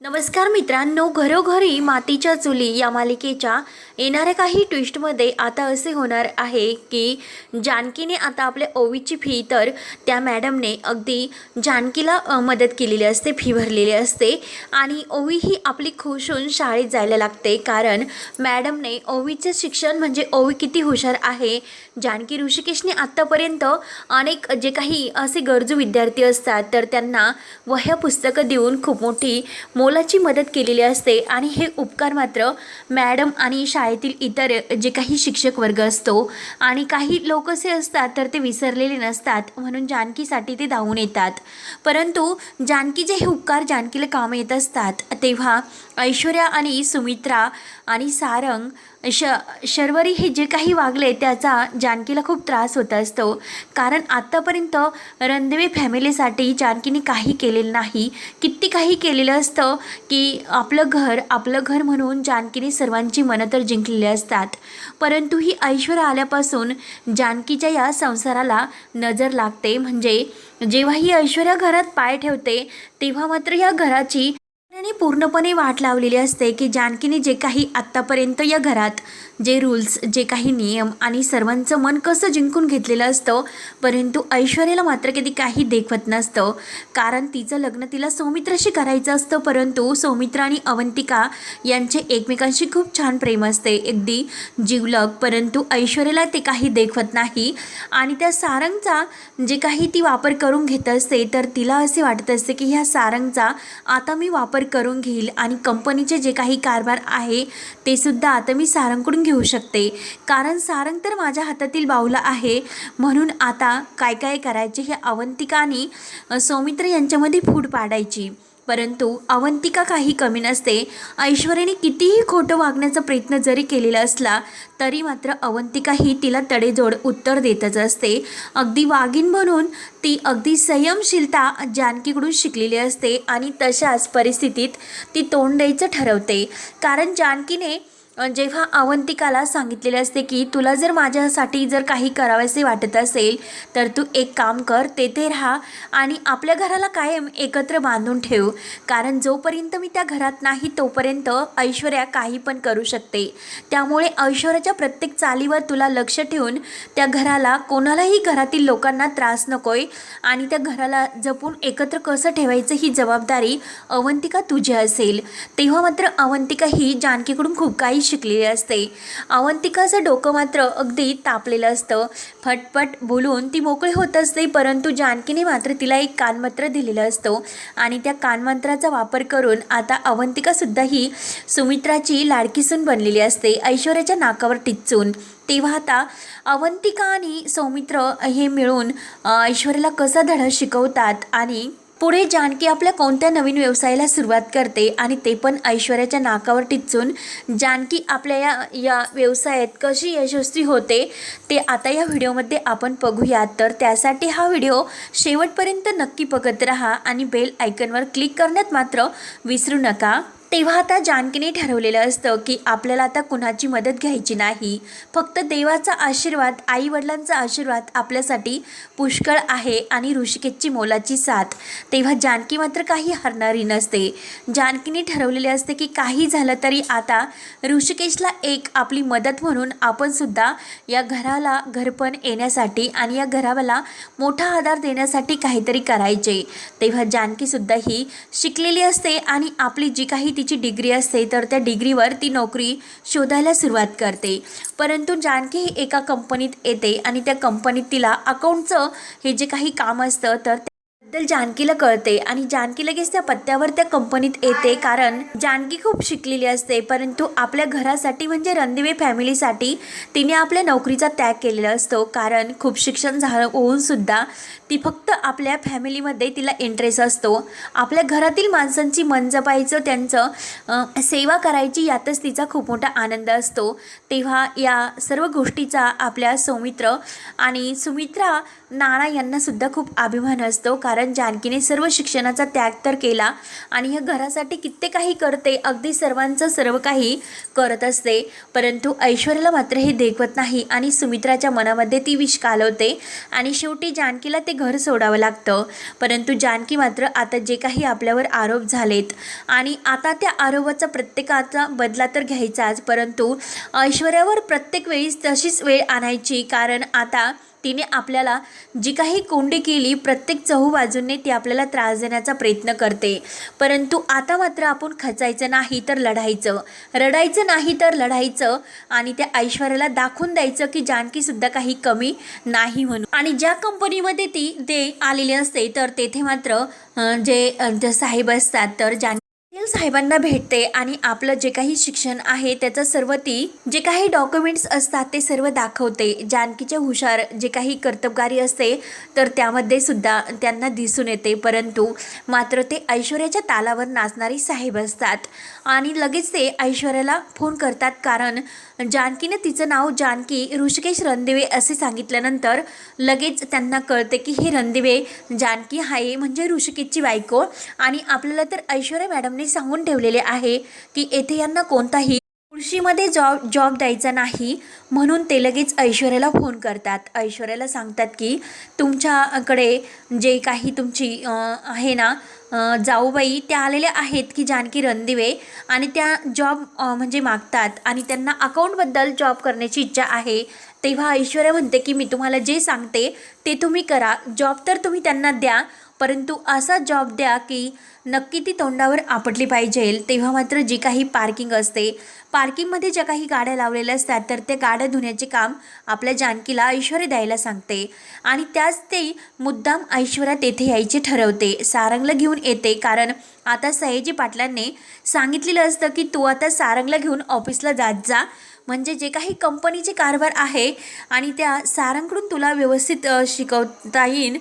नमस्कार मित्रांनो घरोघरी मातीच्या चुली या मालिकेच्या येणाऱ्या काही ट्विस्टमध्ये आता असे होणार आहे की जानकीने आता आपल्या ओवीची फी तर त्या मॅडमने अगदी जानकीला मदत केलेली असते फी भरलेली असते आणि ओवी ही आपली खुश होऊन शाळेत जायला लागते कारण मॅडमने ओवीचं शिक्षण म्हणजे ओवी किती हुशार आहे जानकी ऋषिकेशने आत्तापर्यंत अनेक जे काही असे गरजू विद्यार्थी असतात तर त्यांना वह्या पुस्तकं देऊन खूप मोठी मोलाची मदत केलेली असते आणि हे उपकार मात्र मॅडम आणि शाळेतील इतर जे काही शिक्षक वर्ग असतो आणि काही लोक असे असतात तर ते विसरलेले नसतात. म्हणून जानकीसाठी ते धावून येतात. परंतु जानकीचे हे उपकार जानकीला कामं येत असतात तेव्हा ऐश्वर्या आणि सुमित्रा आणि सारंग श शर्वरी हे जे काही वागले त्याचा जानकीला खूप त्रास होत असतो. कारण आत्तापर्यंत रणदेवे फॅमिलीसाठी जानकीने काही केलेलं नाही. किती काही केलेलं असतं की आपलं घर आपलं घर म्हणून जानकीने सर्वांची मनं तर जिंकलेली असतात. परंतु ही ऐश्वर्या आल्यापासून जानकीच्या या संसाराला नजर लागते. म्हणजे जेव्हा ही ऐश्वर्या घरात पाय ठेवते तेव्हा मात्र या घराची पूर्णपणे वाट लावलेली असते की जानकीने जे काही आत्तापर्यंत या घरात जे रूल्स जे काही नियम आणि सर्वांचं मन कसं जिंकून घेतलेलं असतं परंतु ऐश्वर्याला मात्र कधी काही देखवत नसतं. कारण तिचं लग्न तिला सौमित्राशी करायचं असतं परंतु सौमित्र आणि अवंतिका यांचे एकमेकांशी खूप छान प्रेम असते. अगदी जिवलग परंतु ऐश्वर्याला ते काही देखवत नाही. आणि त्या सारंगचा जे काही ती वापर करून घेत असते तर तिला असे वाटत असते की ह्या सारंगचा आता मी वापर करून घेईल आणि कंपनीचे जे काही कारभार आहे ते सुद्धा आता मी सारंगकडून घेऊ शकते. कारण सारंग तर माझ्या हातातील बाहुला आहे. म्हणून आता काय काय करायचे हे अवंतिकाने सौमित्र यांच्यामध्ये फूट पाडायची. परंतु अवंतिका काही कमी नसते. ऐश्वर्याने कितीही खोटं वागण्याचा प्रयत्न जरी केलेला असला तरी मात्र अवंतिका ही तिला तडेजोड उत्तर देतच असते. अगदी वाघीण म्हणून ती अगदी संयमशीलता जानकीकडून शिकलेली असते आणि तशाच परिस्थितीत ती तोंड द्यायचं ठरवते. कारण जानकीने जेव्हा अवंतिकाला सांगितलेले असते की तुला जर माझ्यासाठी जर काही करावेसे वाटत असेल तर तू एक काम कर तेथे राहा आणि आपल्या घराला कायम एकत्र बांधून ठेव कारण जोपर्यंत मी त्या घरात नाही तोपर्यंत ऐश्वर्या काही पण करू शकते. त्यामुळे ऐश्वर्याच्या प्रत्येक चालीवर तुला लक्ष ठेवून त्या घराला कोणालाही घरातील लोकांना त्रास नकोय आणि त्या घराला जपून एकत्र कसं ठेवायचं ही जबाबदारी अवंतिका तुझी असेल. तेव्हा मात्र अवंतिका ही जानकीकडून खूप काही शिकलेली असते. अवंतिकाचं डोकं मात्र अगदी तापलेलं असतं. फटफट बोलून ती मोकळी होत असते परंतु जानकीने मात्र तिला एक कानमंत्र दिलेलं असतो. आणि त्या कानमंत्राचा वापर करून आता अवंतिकासुद्धा ही सुमित्राची लाडकीसून बनलेली असते ऐश्वर्याच्या नाकावर टिचून. तेव्हा आता अवंतिका आणि सौमित्र हे मिळून ऐश्वर्याला कसा धडा शिकवतात आणि पुढे जानकी आपल्या कोणत्या नवीन व्यवसायाला सुरुवात करते आणि ते पण ऐश्वर्याच्या नाकावर टिचून जानकी आपल्या या या व्यवसायात कशी यशस्वी होते ते आता या व्हिडिओमध्ये आपण बघूयात. तर त्यासाठी हा व्हिडिओ शेवटपर्यंत नक्की बघत राहा आणि बेल आयकनवर क्लिक करण्यात मात्र विसरू नका. तेव्हा आता जानकीने ठरवलेलं असतं की आपल्याला आता कुणाची मदत घ्यायची नाही. फक्त देवाचा आशीर्वाद आई वडिलांचा आशीर्वाद आपल्यासाठी पुष्कळ आहे आणि ऋषिकेशची मोलाची साथ. तेव्हा जानकी मात्र काही हरणारी नसते. जानकीने ठरवलेले असते की काही झालं तरी आता ऋषिकेशला एक आपली मदत म्हणून आपणसुद्धा या घराला घरपण येण्यासाठी आणि या घराला मोठा आधार देण्यासाठी काहीतरी करायचे. तेव्हा जानकीसुद्धा ही शिकलेली असते आणि आपली जी काही तिची डिग्री असते तर त्या डिग्रीवर ती नोकरी शोधायला सुरुवात करते. परंतु जानकी ही एका कंपनीत येते आणि त्या कंपनीत तिला अकाउंटचं हे जे काही काम असतं तर बद्दल जानकीला कळते आणि जानकी लगेच त्या पत्त्यावर त्या कंपनीत येते कारण जानकी खूप शिकलेली असते परंतु आपल्या घरासाठी म्हणजे रणदिवे फॅमिलीसाठी तिने आपल्या नोकरीचा त्याग केलेला असतो कारण खूप शिक्षण झालं होऊन सुद्धा ती फक्त आपल्या फॅमिलीमध्ये तिला इंटरेस्ट असतो. आपल्या घरातील माणसांची मन जपायचं त्यांचं सेवा करायची यातच तिचा खूप मोठा आनंद असतो. तेव्हा या सर्व गोष्टीचा आपल्या सौमित्र आणि सुमित्रा नाना यांनासुद्धा खूप अभिमान असतो. कारण जानकीने सर्व शिक्षणाचा त्याग तर केला आणि या घरासाठी किती काही करते अगदी सर्वांचं सर्व काही करत असते. परंतु ऐश्वर्याला मात्र हे देखवत नाही आणि सुमित्राच्या मनामध्ये ती विष कालवते आणि शेवटी जानकीला ते घर सोडावं लागतं. परंतु जानकी मात्र आता जे काही आपल्यावर आरोप झालेत आणि आता त्या आरोपाचा प्रत्येकाचा बदला तर घ्यायचाच परंतु ऐश्वर्यावर प्रत्येक वेळीच तशीच वेळ आणायची. कारण आता तिने आपल्याला जी काही कोंडी केली प्रत्येक चहूबाजूने ती आपल्याला त्रास देण्याचा प्रयत्न करते. परंतु आता मात्र आपण खचायचं नाही तर लढायचं. रडायचं नाही तर लढायचं आणि त्या ऐश्वर्याला दाखवून द्यायचं की जानकीसुद्धा काही कमी नाही म्हणून. आणि ज्या कंपनीमध्ये ती ते आलेली असते तर तेथे मात्र जे साहेब असतात तर जान साहेबांना भेटते आणि आपलं जे काही शिक्षण आहे त्याचं सर्व ती जे काही डॉक्युमेंट्स असतात ते सर्व दाखवते. जानकीचे हुशार जे काही कर्तबगारी असते तर त्यामध्ये सुद्धा त्यांना दिसून येते. परंतु मात्र ते ऐश्वर्याच्या तालावर नाचणारी साहेब असतात. आणि लगेच ते ऐश्वर्याला फोन करतात. कारण जानकीने तिचं नाव जानकी ऋषिकेश रणदिवे असे सांगितल्यानंतर लगेच त्यांना कळते की हे रणदिवे जानकी आहे म्हणजे ऋषिकेशची बायको. आणि आपल्याला तर ऐश्वर्या मॅडमने सांगून ठेवलेले आहे की येथे यांना कोणताही कृषीमध्ये जॉब जॉब द्यायचा नाही म्हणून ते लगेच ऐश्वर्याला फोन करतात. ऐश्वर्याला सांगतात की तुमच्याकडे जे काही तुमची आहे ना जाऊबाई त्या आलेल्या आहेत की जानकी रणदिवे आणि त्या जॉब म्हणजे मागतात आणि त्यांना अकाउंटबद्दल जॉब करण्याची इच्छा आहे. तेव्हा ऐश्वर्या म्हणते की मी तुम्हाला जे सांगते ते तुम्ही करा. जॉब तर तुम्ही त्यांना द्या परंतु असा जॉब द्या की नक्की ती तोंडावर आपटली पाहिजे. तेव्हा मात्र जी काही पार्किंग असते पार्किंगमध्ये ज्या काही गाड्या लावलेल्या असतात तर त्या गाड्या धुण्याचे काम आपल्या जानकीला ऐश्वर्या द्यायला सांगते. आणि त्याच ते मुद्दाम ऐश्वर्या तेथे यायचे ठरवते. सारंगला घेऊन येते कारण आता सयाजी पाटलांनी सांगितलेलं असतं की तू आता सारंगला घेऊन ऑफिसला जात जा. म्हणजे जे काही कंपनीचे कारभार आहे आणि त्या सारंगकडून तुला व्यवस्थित शिकवता येईल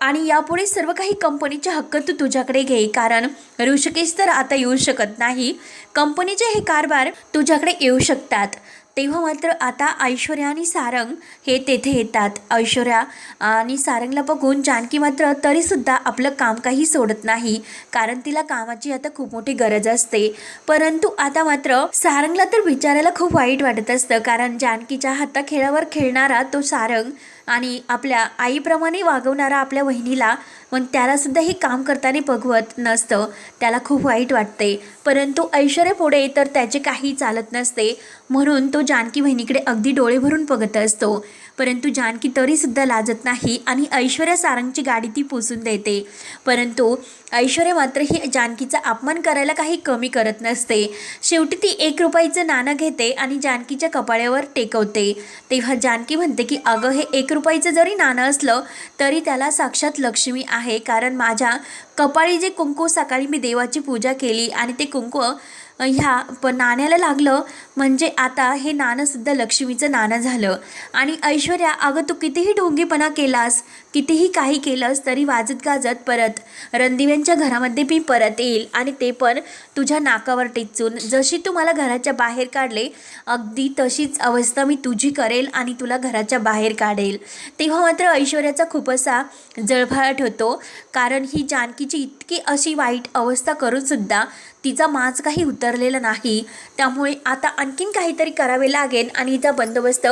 आणि यापुढे सर्व काही कंपनीचे हक्क तू तुझ्याकडे घे. कारण ऋषिकेश तर आता येऊ शकत नाही. कंपनीचे हे कारभार तुझ्याकडे येऊ शकतात. तेव्हा मात्र आता ऐश्वर्या आणि सारंग हे तेथे येतात. ऐश्वर्या आणि सारंगला बघून जानकी मात्र तरीसुद्धा आपलं काम काही सोडत नाही. कारण तिला कामाची आता खूप मोठी गरज असते. परंतु आता मात्र सारंगला तर विचारायला खूप वाईट वाटत असतं. कारण जानकीच्या हाताखेळावर खेळणारा तो सारंग आणि आपल्या आईप्रमाणे वागवणारा आपल्या वहिनीला मग त्यालासुद्धा हे काम करताना बघवत नसतं. त्याला खूप वाईट वाटते परंतु ऐश्वर्या पुढे तर त्याचे काही चालत नसते. म्हणून तो जानकी बहिणीकडे अगदी डोळे भरून बघत असतो. परंतु जानकी तरीसुद्धा लाजत नाही आणि ऐश्वर्या सारंगची गाडी ती पुसून देते. परंतु ऐश्वर्या मात्र ही जानकीचा अपमान करायला काही कमी करत नसते. शेवटी ती एक रुपयाचं नाणं घेते आणि जानकीच्या कपाळ्यावर टेकवते. तेव्हा जानकी म्हणते की अगं हे एक रुपयाचं जरी नाणं असलं तरी त्याला साक्षात लक्ष्मी आहे. कारण माझ्या कपाळी जे कुंकू सकाळी मी देवाची पूजा केली आणि ते कुंकू ह्या प नाण्याला लागलं म्हणजे आता हे नाणंसुद्धा लक्ष्मीचं नाणं झालं. आणि ऐश्वर्या अगं तू कितीही ढोंगीपणा केलास कितीही काही केलंस तरी वाजत गाजत परत. रणदिव्यांच्या घरामध्ये मी परत येईल आणि ते पण तुझ्या नाकावर टेचून. जशी तू मला घराच्या बाहेर काढले अगदी तशीच अवस्था मी तुझी करेल आणि तुला घराच्या बाहेर काढेल. तेव्हा मात्र ऐश्वर्याचा खूप असा जळफळाट होतो. कारण ही जानकीची इतकी अशी वाईट अवस्था करूनसुद्धा तिचा माज काही उतरलेला नाही. त्यामुळे आता आणखीन काहीतरी करावे लागेल आणि हिचा बंदोबस्त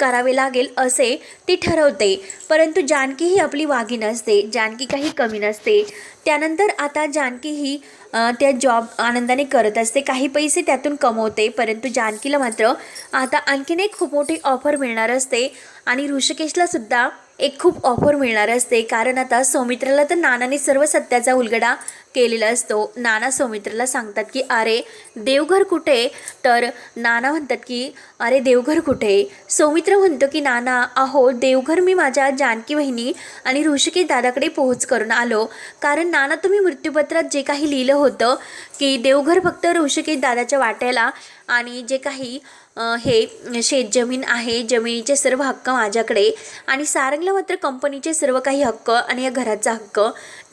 करावे लागेल असे ती ठरवते. परंतु जानकी ही आपली वागी नसते. जानकी काही कमी नसते. त्यानंतर आता जानकी ही त्या जॉब आनंदाने करत असते. काही पैसे त्यातून कमवते. परंतु जानकीला मात्र आता आणखीन एक खूप मोठी ऑफर मिळणार असते. आणि ऋषिकेशला सुद्धा एक खूप ऑफर मिळणार असते. कारण आता सौमित्राला तर नानाने सर्व सत्याचा उलगडा केलेला असतो. नाना सौमित्राला सांगतात की अरे देवघर कुठे? तर नाना म्हणतात की अरे देवघर कुठे? सौमित्र म्हणतो की नाना अहो देवघर मी माझ्या जानकी बहिणी आणि ऋषिकेश दादाकडे पोहोच करून आलो. कारण नाना तुम्ही मृत्यूपत्रात जे काही लिहिलं होतं की देवघर फक्त ऋषिकेश दादाच्या वाट्याला आणि जे काही हे शेतजमीन आहे जमिनीचे सर्व हक्क माझ्याकडे आणि सारंगला मात्र कंपनीचे सर्व काही हक्क आणि या घराचा हक्क.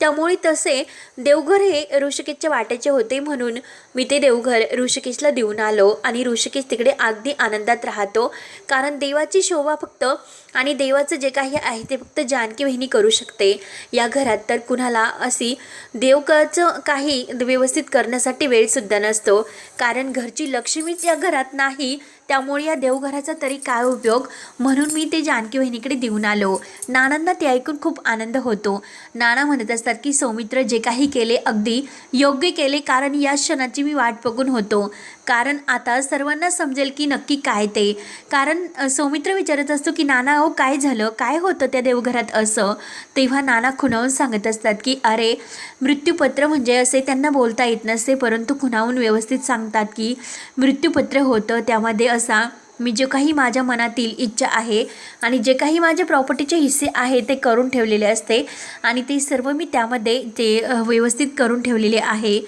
त्यामुळे तसे देवघर हे ऋषिकेशच्या वाट्याचे होते म्हणून मी ते देवघर ऋषिकेशला देऊन आलो आणि ऋषिकेश तिकडे अगदी आनंदात राहतो. कारण देवाची शोभा फक्त आणि देवाचं जे काही आहे ते फक्त जानकी बहिणी करू शकते. या घरात तर कुणाला अशी देवकाचं काही व्यवस्थित करण्यासाठी वेळसुद्धा नसतो. कारण घरची लक्ष्मीच या घरात नाही त्यामुळे या देवघराचा तरी काय उपयोग? म्हणून मी ते जानकी बहिणीकडे देऊन आलो. नानांना ते ऐकून खूप आनंद होतो. नाना म्हणत असतात की सौमित्र जे काही केले अगदी योग्य केले कारण या क्षणाची मी वाट बघून होतो. कारण आता सर्वांना समजेल की नक्की काय ते. कारण सौमित्र विचारत असतो की नाना अहो काय झालं? काय होतं त्या देवघरात असं? तेव्हा नाना खुणावून सांगत असतात की अरे मृत्यूपत्र म्हणजे असे त्यांना बोलता येत नसते परंतु खुणावून व्यवस्थित सांगतात की मृत्यूपत्र होतं त्यामध्ये असा मी जे काही माझ्या मनातील इच्छा आहे आणि जे काही माझे प्रॉपर्टीचे हिस्से आहे ते करून ठेवलेले असते आणि ते सर्व मी त्यामध्ये ते व्यवस्थित करून ठेवलेले आहे.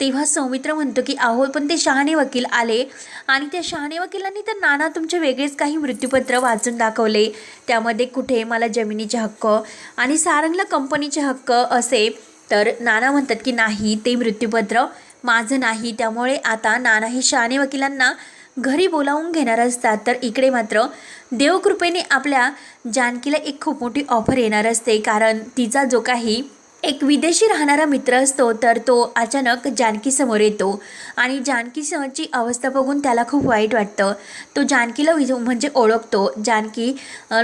तेव्हा सौमित्र म्हणतो की अहो पण ते शहाणे वकील आले. आणि त्या शहाणे वकिलांनी तर नाना तुमचे वेगळेच काही मृत्यूपत्र वाचून दाखवले. त्यामध्ये कुठे मला जमिनीचे हक्क आणि सारंगला कंपनीचे हक्क असे. तर नाना म्हणतात की नाही ते मृत्यूपत्र माझं नाही. त्यामुळे आता नाना हे शहाणे वकिलांना घरी बोलावून घेणार असतात. तर इकडे मात्र देवकृपेने आपल्या जानकीला एक खूप मोठी ऑफर येणार असते. कारण तिचा जो काही एक विदेशी राहणारा मित्र असतो तर तो अचानक जानकीसमोर येतो. आणि जानकीसची अवस्था बघून त्याला खूप वाईट वाटतं. तो जानकीला विज म्हणजे ओळखतो. जानकी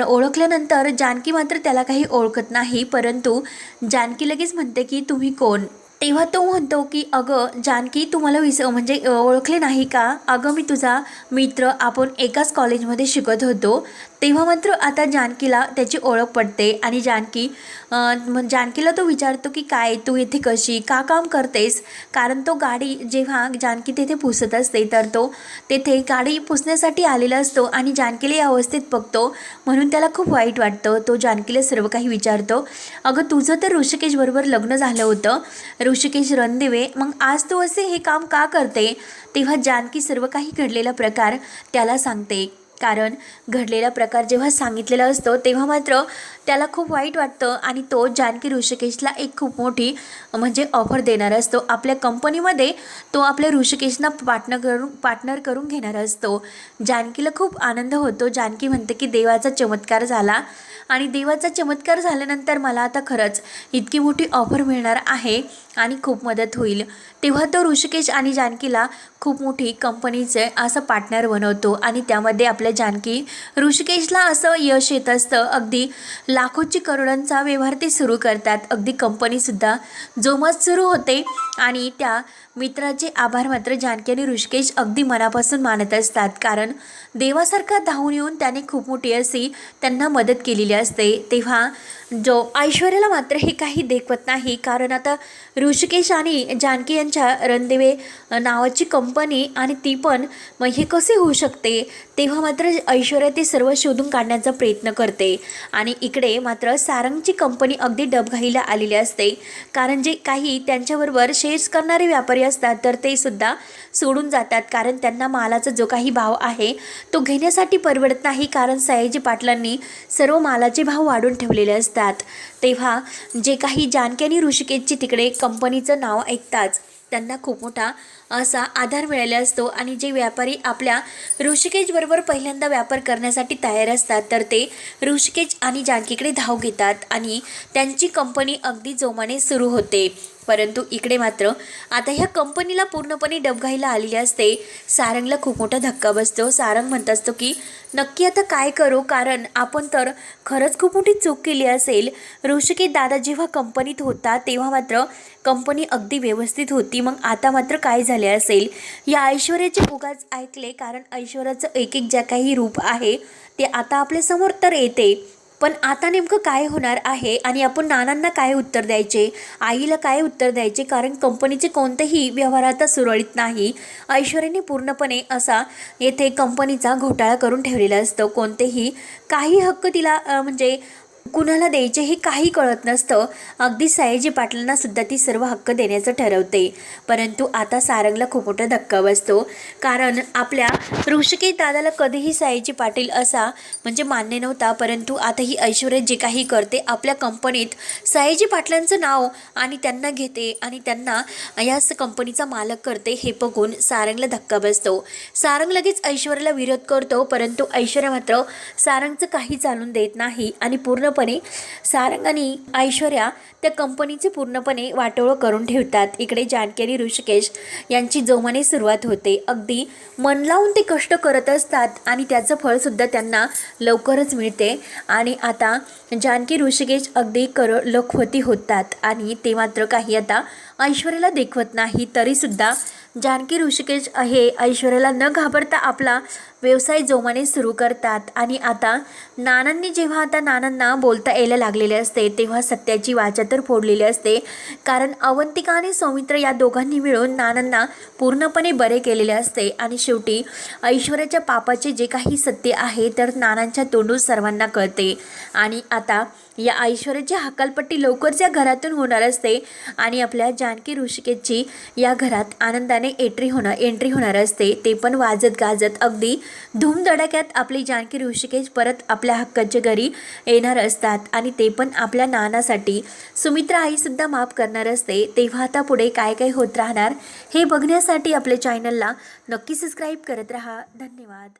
ओळखल्यानंतर जानकी मात्र त्याला काही ओळखत नाही परंतु जानकी लगेच म्हणते की तुम्ही कोण? तेव्हा तो म्हणतो की अगं जानकी तुम्हाला विस म्हणजे ओळखले नाही का? अगं मी तुझा मित्र आपण एकाच कॉलेजमध्ये शिकत होतो. तेव्हा मात्र आता जानकीला त्याची ओळख पडते आणि जानकी मग जानकीला तो विचारतो की काय तू इथे कशी? का काम करतेस? कारण तो गाडी जेव्हा जानकी तेथे पुसत असते तर तो तेथे गाडी पुसण्यासाठी आलेला असतो आणि जानकीला या अवस्थेत बघतो. म्हणून त्याला खूप वाईट वाटतं. तो जानकीला सर्व काही विचारतो. अगं तुझं तर ऋषिकेशबरोबर लग्न झालं होतं. ऋषिकेश रणदिवे मग आज तू असे हे काम का करते? तेव्हा जानकी सर्व काही घडलेला प्रकार त्याला सांगते. कारण घडलेला प्रकार जेव्हा सांगितलेला असतो तेव्हा मात्र त्याला खूप वाईट वाटतं आणि तो जानकी ऋषिकेशला एक खूप मोठी म्हणजे ऑफर देणार असतो. आपल्या कंपनीमध्ये तो आपल्या ऋषिकेशना पार्टनर करून पार्टनर करून घेणार असतो. जानकीला खूप आनंद होतो. जानकी म्हणते की देवाचा चमत्कार झाला. आणि देवाचा चमत्कार झाल्यानंतर मला आता खरंच इतकी मोठी ऑफर मिळणार आहे आणि खूप मदत होईल. तेव्हा तो ऋषिकेश आणि जानकीला खूप मोठी कंपनीचे असं पार्टनर बनवतो आणि त्यामध्ये आपल्या जानकी ऋषिकेशला असं यश येत असतं. अगदी लाखोची करोडांचा व्यवहार ते सुरू करतात. अगदी कंपनीसुद्धा जोमात सुरू होते आणि त्या मित्राचे आभार मात्र जानकी आणि ऋषिकेश अगदी मनापासून मानत असतात. कारण देवासारखा धावून येऊन त्याने खूप मोठी अशी त्यांना मदत केलेली असते. तेव्हा जो ऐश्वर्याला मात्र हे काही देखवत नाही. कारण आता ऋषिकेश आणि जानकी यांच्या रणदेवे नावाची कंपनी आणि ती पण मग हे कसे होऊ शकते? तेव्हा मात्र ऐश्वर्या ते सर्व शोधून काढण्याचा प्रयत्न करते. आणि इकडे मात्र सारंगची कंपनी अगदी डबघाईला आलेली असते. कारण जे काही त्यांच्याबरोबर शेअर्स करणारे व्यापारी असतात तर ते सुद्धा सोडून जातात. कारण त्यांना मालाचा जो काही भाव आहे तो घेण्यासाठी परवडत नाही. कारण सयाजी पाटलांनी सर्व मालाचे भाव वाढून ठेवलेले असतात. तेव्हा जे काही जानकी आणि ऋषिकेशची तिकडे कंपनीचं नाव ऐकताच त्यांना खूप मोठा असा आधार मिळाला असतो आणि जे व्यापारी आपल्या ऋषिकेशबरोबर पहिल्यांदा व्यापार करण्यासाठी तयार असतात तर ते ऋषिकेश आणि जानकीकडे धाव घेतात आणि त्यांची कंपनी अगदी जोमाने सुरू होते. परंतु इकडे मात्र आता ह्या कंपनीला पूर्णपणे डबघाईला आलेली असते. सारंगला खूप मोठा धक्का बसतो. सारंग म्हणत असतो की नक्की आता काय करू? कारण आपण तर खरंच खूप मोठी चूक केली असेल. ऋषिकेत दादा जेव्हा कंपनीत होता तेव्हा मात्र कंपनी अगदी व्यवस्थित होती. मग आता मात्र काय झाले असेल या ऐश्वर्याचे उगाच ऐकले कारण ऐश्वर्याचं एक एक ज्या काही रूप आहे ते आता आपल्यासमोर तर येते. पण आता नेमकं काय होणार आहे आणि आपण नानांना काय उत्तर द्यायचे? आईला काय उत्तर द्यायचे? कारण कंपनीचे कोणतेही व्यवहार आता सुरळीत नाही. ऐश्वर्याने पूर्णपणे असा येथे कंपनीचा घोटाळा करून ठेवलेला असतो. कोणतेही काही हक्क तिला म्हणजे कुणाला द्यायचे हे काही कळत नसतं. अगदी सयाजी पाटलांना सुद्धा ती सर्व हक्क देण्याचं ठरवते. परंतु आता सारंगला खूप मोठा धक्का बसतो. कारण आपल्या ऋषिकेश दादाला कधीही सयाजी पाटील असा म्हणजे मान्य नव्हता. परंतु आता ही ऐश्वर्या जे काही करते आपल्या कंपनीत सयाजी पाटलांचं नाव आणि त्यांना घेते आणि त्यांना या स- कंपनीचा मालक करते हे बघून सारंगला धक्का बसतो. सारंग लगेच ऐश्वर्याला विरोध करतो. परंतु ऐश्वर्या मात्र सारंगचं काही चालून देत नाही आणि पूर्ण पूर्णपणे सारंग आणि ऐश्वर्या त्या कंपनीचे पूर्णपणे वाटोळं करून ठेवतात. इकडे जानकी आणि ऋषिकेश यांची जोमाने सुरुवात होते. अगदी मन लावून ते कष्ट करत असतात आणि त्याचं फळसुद्धा त्यांना लवकरच मिळते. आणि आता जानकी ऋषिकेश अगदी कर लखवती होतात आणि ते मात्र काही आता ऐश्वर्याला देखवत नाही. तरीसुद्धा जानकी ऋषिकेश हे ऐश्वर्याला न घाबरता आपला व्यवसाय जोमाने सुरू करतात. आणि आता नानांनी जेव्हा आता नानांना बोलता यायला लागलेले असते तेव्हा सत्याची वाचा तर फोडलेली असते. कारण अवंतिका आणि सौमित्र या दोघांनी मिळून नानांना पूर्णपणे बरे केलेले असते. आणि शेवटी ऐश्वर्याच्या पापाचे जे काही सत्य आहे तर नानांच्या तोंडून सर्वांना कळते. आणि आता या ऐश्वर्याची हकालपट्टी लवकरच या घरातून होणार असते. आणि आपल्या जानकी ऋषिकेची या घरात आनंदाने एंट्री होणार एंट्री होणार असते. ते पण वाजत गाजत अगदी धूमधडाक्यात आपली जानकी ऋषिकेश परत आपल्या हक्काच्या घरी येणार असतात आणि ते पण आपल्या नानासाठी. सुमित्रा आईसुद्धा माफ करणार असते. तेव्हा आता पुढे काय काय होत राहणार हे बघण्यासाठी आपल्या चॅनलला नक्की सबस्क्राईब करत राहा. धन्यवाद.